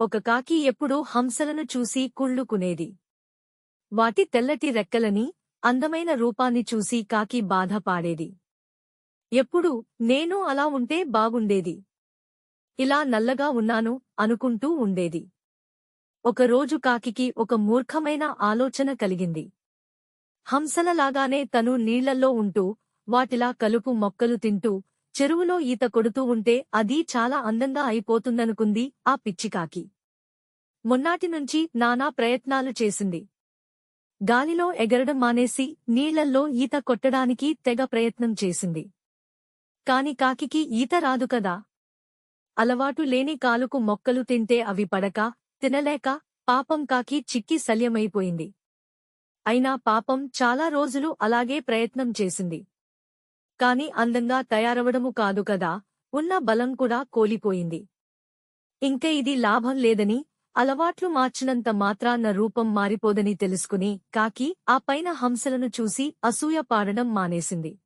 ఒక కాకి ఎప్పుడూ హంసలను చూసి కుళ్ళుకునేది వాటి తెల్లటి రెక్కలని అందమైన రూపాన్ని చూసి కాకి బాధపాడేది ఎప్పుడు నేను అలా ఉంటే బాగుండేది. ఇలా నల్లగా ఉన్నాను అనుకుంటూ ఉండేది. ఒకరోజు కాకికి ఒక మూర్ఖమైన ఆలోచన కలిగింది. హంసలలాగానే తను నీళ్ళల్లో ఉంటూ వాటిలా కలుపు మొక్కలు తింటూ చెరువులో ఈత కొడుతూ ఉంటే అది చాలా అందంగా అయిపోతుందనుకుంది ఆ పిచ్చికాకి. మొన్నాటినుంచి నానా ప్రయత్నాలు చేసింది. గాలిలో ఎగరడం మానేసి నీళ్ళల్లో ఈత కొట్టడానికి తెగ ప్రయత్నం చేసింది. కాని కాకికి ఈత రాదు కదా. అలవాటు లేని కాలుకు మొక్కలు తింటే అవి పడక తినలేక పాపం కాకి చిక్కి శల్యమైపోయింది. అయినా పాపం చాలా రోజులు అలాగే ప్రయత్నం చేసింది. కాని అందంగా తయారవడము కాదు కదా ఉన్న బలం కూడా కోలిపోయింది. ఇంక ఇది లాభం లేదని అలవాట్లు మార్చినంత మాత్రాన్న రూపం మారిపోదని తెలుసుకుని కాకి ఆ పైన హంసలను చూసి అసూయ పాడడం మానేసింది.